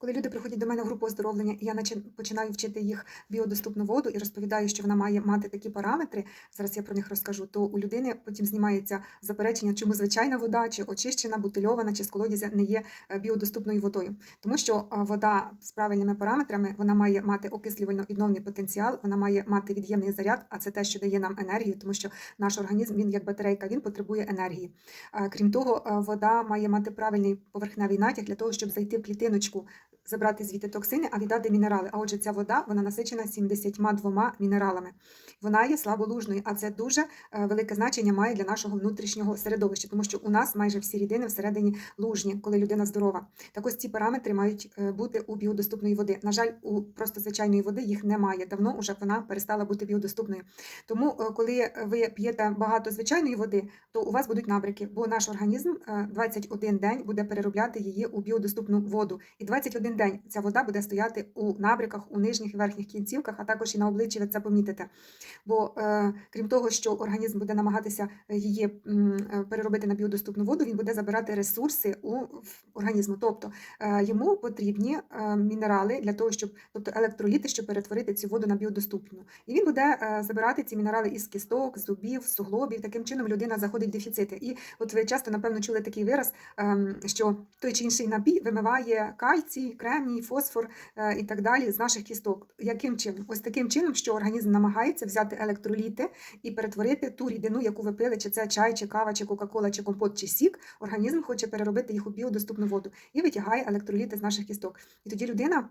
Коли люди приходять до мене в групу оздоровлення, і я починаю вчити їх біодоступну воду і розповідаю, що вона має мати такі параметри. Зараз я про них розкажу. То у людини потім знімається заперечення, чому звичайна вода, чи очищена, бутильована, чи з колодязя не є е, біодоступною водою. Тому що вода з правильними параметрами вона має мати окислювально-відновний потенціал, вона має мати від'ємний заряд, а це те, що дає нам енергію, тому що наш організм він як батарейка, він потребує енергії. Е, Крім того, е, вода має мати правильний поверхневий натяг для того, щоб зайти в клітиночку, забрати звідти токсини, а віддати мінерали. А отже, ця вода вона насичена 72 мінералами. Вона є слаболужною, а це дуже е, велике значення має для нашого внутрішнього середовища, тому що у нас майже всі рідини всередині лужні, коли людина здорова. Так ось ці параметри мають е, бути у біодоступної води. На жаль, у просто звичайної води їх немає. Давно вже вона перестала бути біодоступною. Тому, е, коли ви п'єте багато звичайної води, то у вас будуть набряки, бо наш організм е, 21 день буде переробляти її у біодоступну воду. І 21 день ця вода буде стояти у набряках, у нижніх і верхніх кінцівках, а також і на обличчі ви це помітите. Бо е, крім того, що організм буде намагатися її е, переробити на біодоступну воду, він буде забирати ресурси у організму. Тобто е, йому потрібні е, мінерали для того, щоб тобто електроліти, щоб перетворити цю воду на біодоступну. І він буде е, забирати ці мінерали із кісток, зубів, суглобів. Таким чином людина заходить в дефіцити. І от ви часто, напевно, чули такий вираз, ем, що той чи інший напій вимиває кальцій, кремній, фосфор е, і так далі з наших кісток. Яким чином? Ось таким чином, що організм намагається взяти електроліти і перетворити ту рідину, яку ви пили, чи це чай, чи кава, чи кока-кола, чи компот, чи сік. Організм хоче переробити їх у біодоступну воду і витягає електроліти з наших кісток. І тоді людина.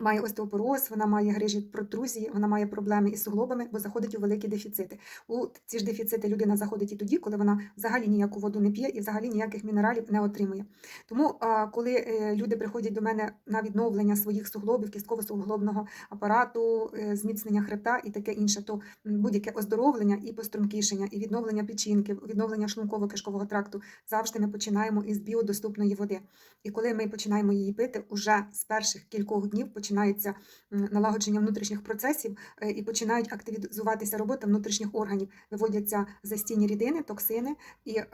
Має остеопороз, вона має грижі протрузії, вона має проблеми із суглобами, бо заходить у великі дефіцити. У ці ж дефіцити людина заходить і тоді, коли вона взагалі ніяку воду не п'є і взагалі ніяких мінералів не отримує. Тому, коли е, люди приходять до мене на відновлення своїх суглобів, кістково-суглобного апарату, е, зміцнення хребта і таке інше, то будь-яке оздоровлення і постромкішення, і відновлення печінки, відновлення шлунково-кишкового тракту завжди ми починаємо із біодоступної води. І коли ми починаємо її пити, уже з перших кількох днів починається налагодження внутрішніх процесів е, і починають активізуватися робота внутрішніх органів, виводяться застійні рідини, токсини, і е,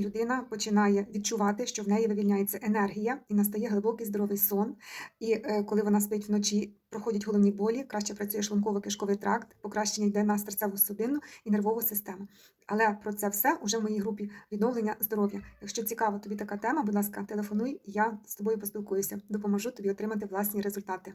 людина починає відчувати, що в неї вивільняється енергія і настає глибокий здоровий сон. І е, коли вона спить вночі, проходять головні болі, краще працює шлунково-кишковий тракт, покращення йде на серцеву судинну і нервову систему. Але про це все уже в моїй групі відновлення здоров'я. Якщо цікава тобі така тема, будь ласка, телефонуй, я з тобою поспілкуюся, допоможу тобі отримати власні результати.